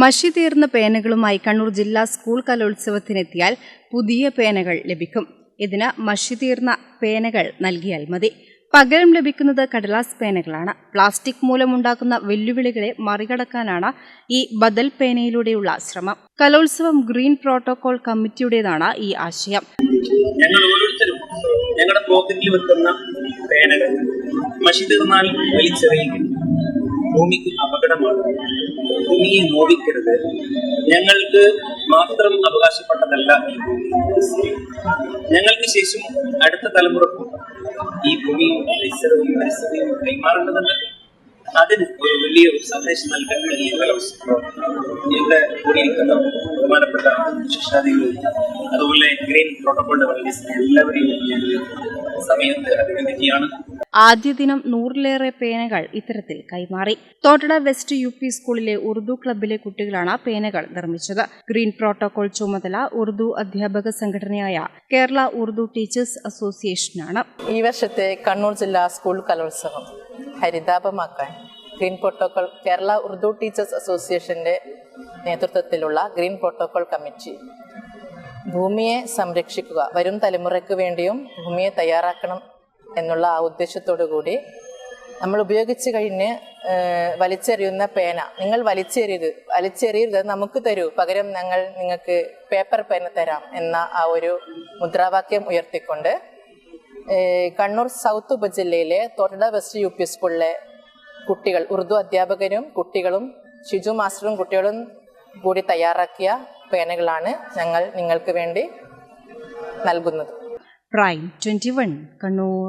മഷി തീർന്ന പേനകളുമായി കണ്ണൂർ ജില്ലാ സ്കൂൾ കലോത്സവത്തിനെത്തിയാൽ പുതിയ പേനകൾ ലഭിക്കും. ഇതിന് മഷി തീർന്ന പേനകൾ നൽകിയാൽ മതി. പകരം ലഭിക്കുന്നത് കടലാസ് പേനകളാണ്. പ്ലാസ്റ്റിക് മൂലമുണ്ടാക്കുന്ന വെല്ലുവിളികളെ മറികടക്കാനാണ് ഈ ബദൽ പേനയിലൂടെയുള്ള ശ്രമം. കലോത്സവം ഗ്രീൻ പ്രോട്ടോകോൾ കമ്മിറ്റിയുടേതാണ് ഈ ആശയം. ഞങ്ങൾ ഓരോരുത്തരും ഞങ്ങളുടെ പോക്കറ്റിൽ വെക്കുന്ന പേനകൾ മഷി തീർന്നാൽ വലിച്ചെറിയുക ഭൂമിക്ക് അപകടമാണ്. ഭൂമിയെ നോവിക്കരുത് ഞങ്ങൾക്ക് മാത്രം അവകാശപ്പെട്ടതല്ല ഈ ഭൂമി. ഞങ്ങൾക്ക് ശേഷം അടുത്ത തലമുറക്കും ഈ ഭൂമിയും പരിസരവും പരിസ്ഥിതിയും കൈമാറേണ്ടതുണ്ട്. അതിന് ഒരു വലിയ ഒരു സന്ദേശം നൽകാൻ ഈ ഇവിടെ കൂടിയിരിക്കുന്ന ബഹുമാനപ്പെട്ട ശിക്ഷാദികളും അതുപോലെ ഗ്രീൻ പ്രോട്ടോകോളിന്റെ വളരെ എല്ലാവരെയും ഞാൻ സമയത്ത് അഭിനന്ദിക്കുകയാണ്. ആദ്യ ദിനം നൂറിലേറെ പേനകൾ ഇത്തരത്തിൽ കൈമാറി. തോട്ടട വെസ്റ്റ് യു പി സ്കൂളിലെ ഉറുദു ക്ലബിലെ കുട്ടികളാണ് പേനകൾ നിർമ്മിച്ചത്. ഗ്രീൻ പ്രോട്ടോകോൾ ചുമതല ഉറുദു അധ്യാപക സംഘടനയായ കേരള ഉറുദു ടീച്ചേഴ്സ് അസോസിയേഷനാണ്. ഈ വർഷത്തെ കണ്ണൂർ ജില്ലാ സ്കൂൾ കലോത്സവം ഹരിതാപമാക്കാൻ green protocol Kerala Urdu teachers അസോസിയേഷന്റെ നേതൃത്വത്തിലുള്ള ഗ്രീൻ പ്രോട്ടോകോൾ കമ്മിറ്റി ഭൂമിയെ സംരക്ഷിക്കുക വരും തലമുറയ്ക്ക് വേണ്ടിയും ഭൂമിയെ തയ്യാറാക്കണം എന്നുള്ള ആ ഉദ്ദേശത്തോടു കൂടി നമ്മൾ ഉപയോഗിച്ച് കഴിഞ്ഞ് വലിച്ചെറിയുന്ന പേന. നിങ്ങൾ വലിച്ചെറിയത് വലിച്ചെറിയരുത്. നമുക്ക് തരൂ. പകരം ഞങ്ങൾ നിങ്ങൾക്ക് പേപ്പർ പേന തരാം എന്ന ആ ഒരു മുദ്രാവാക്യം ഉയർത്തിക്കൊണ്ട് കണ്ണൂർ സൗത്ത് ഉപജില്ലയിലെ തോട്ടട വെസ്റ്റ് യു പി സ്കൂളിലെ കുട്ടികൾ ഉറുദു അധ്യാപകരും കുട്ടികളും ഷിജു മാസ്റ്ററും കുട്ടികളും കൂടി തയ്യാറാക്കിയ പേനകളാണ് ഞങ്ങൾ നിങ്ങൾക്ക് വേണ്ടി നൽകുന്നത്. Prime twenty one Kannur